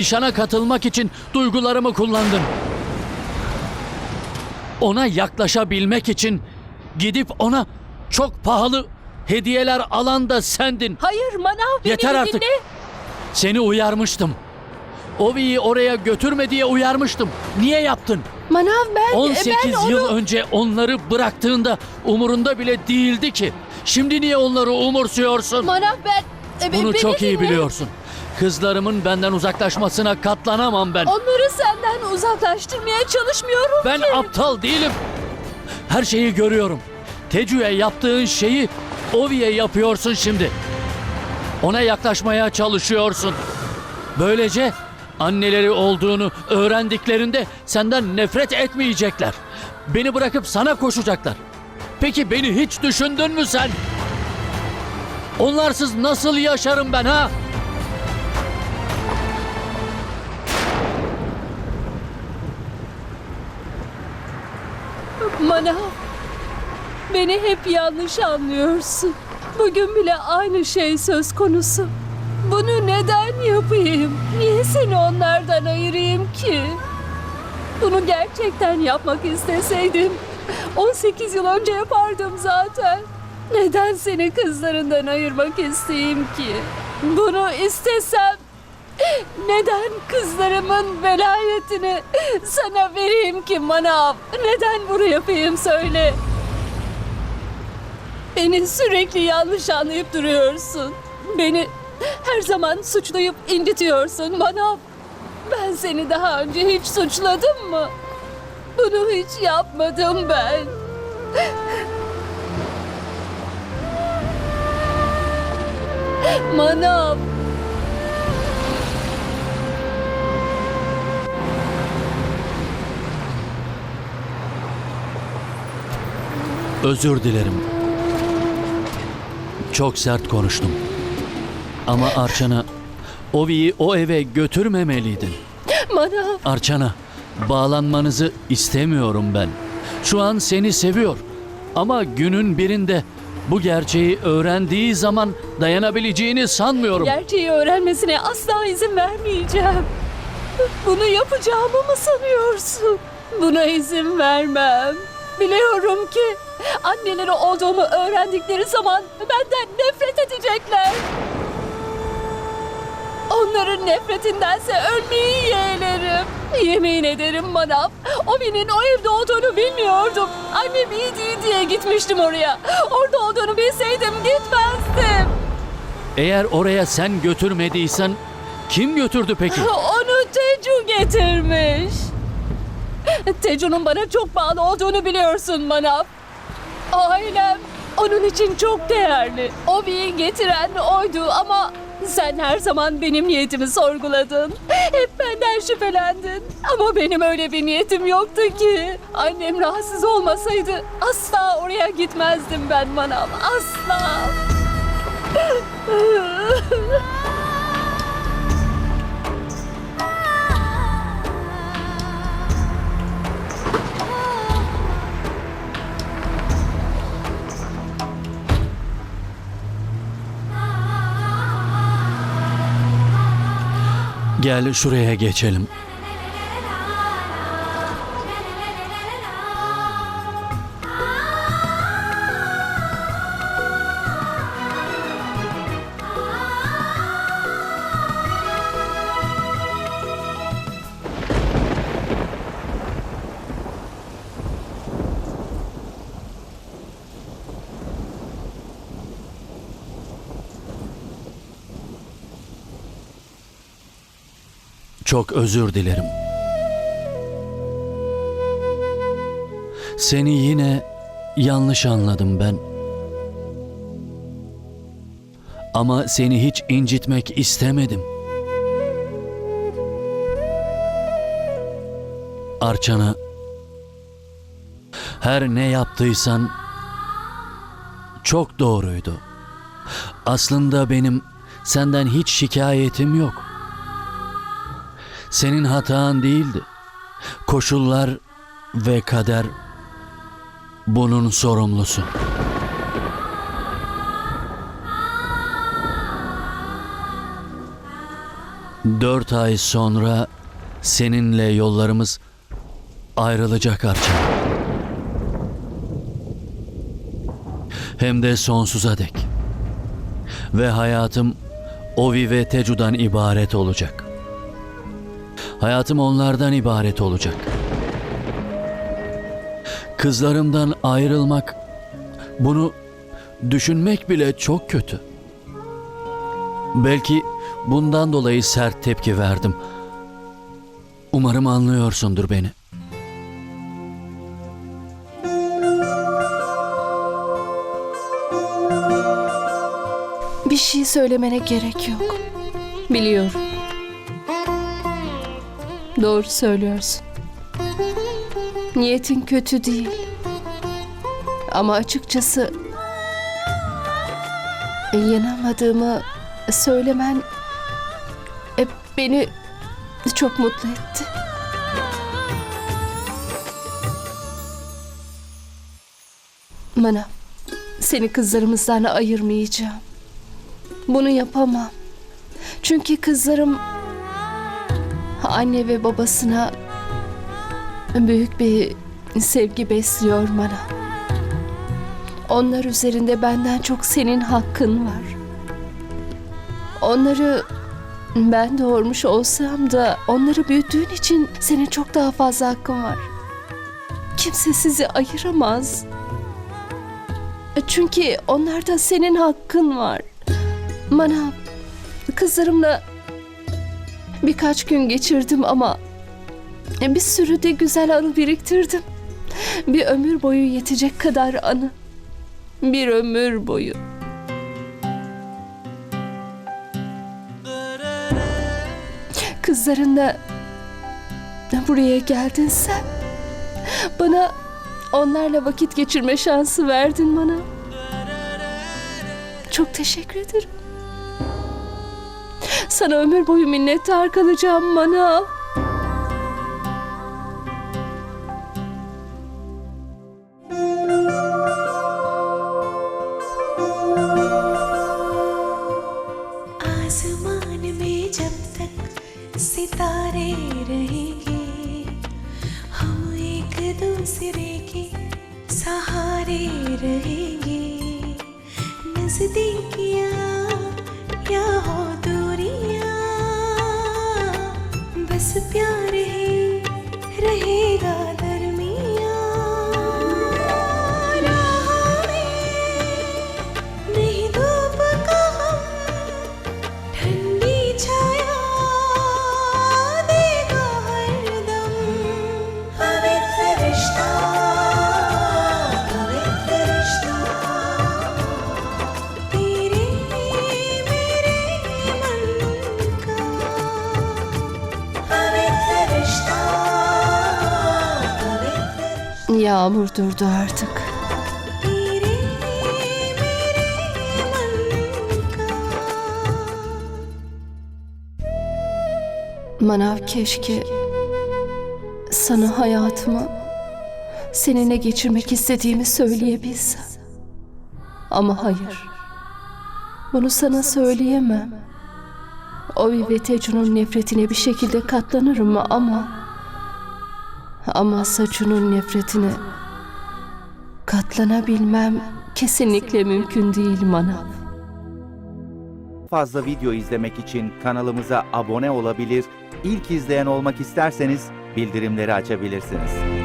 nişana katılmak için duygularımı kullandın. Ona yaklaşabilmek için gidip ona çok pahalı hediyeler alan da sendin. Hayır Manav beni Yeter bir artık. dinle. Seni uyarmıştım. Ovi'yi oraya götürme diye uyarmıştım. Niye yaptın? Manav ben 18 ben onu... yıl önce onları bıraktığında umurunda bile değildi ki. Şimdi niye onları umursuyorsun? Manav ben... e, Bunu beni çok iyi dinle. biliyorsun. Kızlarımın benden uzaklaşmasına katlanamam ben. Onları senden uzaklaştırmaya çalışmıyorum Ben ki. aptal değilim. Her şeyi görüyorum. Tecü'ye yaptığın şeyi Ovi'ye yapıyorsun şimdi. Ona yaklaşmaya çalışıyorsun. Böylece anneleri olduğunu öğrendiklerinde senden nefret etmeyecekler. Beni bırakıp sana koşacaklar. Peki beni hiç düşündün mü sen? Onlarsız nasıl yaşarım ben ha? Manav beni hep yanlış anlıyorsun. Bugün bile aynı şey söz konusu. Bunu neden yapayım? Niye seni onlardan ayırayım ki? Bunu gerçekten yapmak isteseydim 18 yıl önce yapardım zaten. Neden seni kızlarından ayırmak isteyeyim ki? Bunu istesem neden kızlarımın velayetini sana vereyim ki manav? Neden bunu yapayım söyle. Beni sürekli yanlış anlayıp duruyorsun. Beni her zaman suçlayıp incitiyorsun manav. Ben seni daha önce hiç suçladım mı? Bunu hiç yapmadım ben. Manav. Özür dilerim. Çok sert konuştum. Ama Arçan'a Ovi'yi o eve götürmemeliydin. Manav. Arçana, bağlanmanızı istemiyorum ben. Şu an seni seviyor. Ama günün birinde bu gerçeği öğrendiği zaman dayanabileceğini sanmıyorum. Gerçeği öğrenmesine asla izin vermeyeceğim. Bunu yapacağımı mı sanıyorsun? Buna izin vermem. Biliyorum ki anneleri olduğumu öğrendikleri zaman benden nefret edecekler. Onların nefretindense ölmeyi yeğlerim. Yemin ederim manav. O benim o evde olduğunu bilmiyordum. Annem iyi değil diye gitmiştim oraya. Orada olduğunu bilseydim gitmezdim. Eğer oraya sen götürmediysen kim götürdü peki? Onu Tecu getirmiş. Tecu'nun bana çok bağlı olduğunu biliyorsun Manav. Ailem onun için çok değerli. O bir getiren oydu ama sen her zaman benim niyetimi sorguladın. Hep benden şüphelendin. Ama benim öyle bir niyetim yoktu ki. Annem rahatsız olmasaydı asla oraya gitmezdim ben Manav. Asla. Gel şuraya geçelim. Çok özür dilerim. Seni yine yanlış anladım ben. Ama seni hiç incitmek istemedim. Arçana her ne yaptıysan çok doğruydu. Aslında benim senden hiç şikayetim yok. Senin hatan değildi. Koşullar ve kader bunun sorumlusu. Dört ay sonra seninle yollarımız ayrılacak Arçan. Hem de sonsuza dek. Ve hayatım Ovi ve Tecu'dan ibaret olacak. Hayatım onlardan ibaret olacak. Kızlarımdan ayrılmak, bunu düşünmek bile çok kötü. Belki bundan dolayı sert tepki verdim. Umarım anlıyorsundur beni. Bir şey söylemene gerek yok. Biliyorum. Doğru söylüyorsun. Niyetin kötü değil. Ama açıkçası yanamadığımı söylemen beni çok mutlu etti. Mana, seni kızlarımızdan ayırmayacağım. Bunu yapamam. Çünkü kızlarım anne ve babasına büyük bir sevgi besliyor bana. Onlar üzerinde benden çok senin hakkın var. Onları ben doğurmuş olsam da onları büyüttüğün için senin çok daha fazla hakkın var. Kimse sizi ayıramaz. Çünkü onlarda senin hakkın var. Manav, kızlarımla birkaç gün geçirdim ama bir sürü de güzel anı biriktirdim. Bir ömür boyu yetecek kadar anı. Bir ömür boyu. Kızlarınla buraya geldin sen. Bana onlarla vakit geçirme şansı verdin bana. Çok teşekkür ederim. Sana ömür boyu minnettar kalacağım bana. आसमान में जब तक सितारे रहेंगे हम एक दूसरे के सहारे रहेंगे नजदीकियां प्यार ही रहेगा Yağmur durdu artık. Manav keşke sana hayatımı seninle geçirmek istediğimi söyleyebilsem. Ama hayır. Bunu sana söyleyemem. O ve Tecun'un nefretine bir şekilde katlanırım ama... Ama Saçu'nun nefretine katlanabilmem kesinlikle mümkün değil Manav. fazla video izlemek için kanalımıza abone olabilir, ilk izleyen olmak isterseniz bildirimleri açabilirsiniz.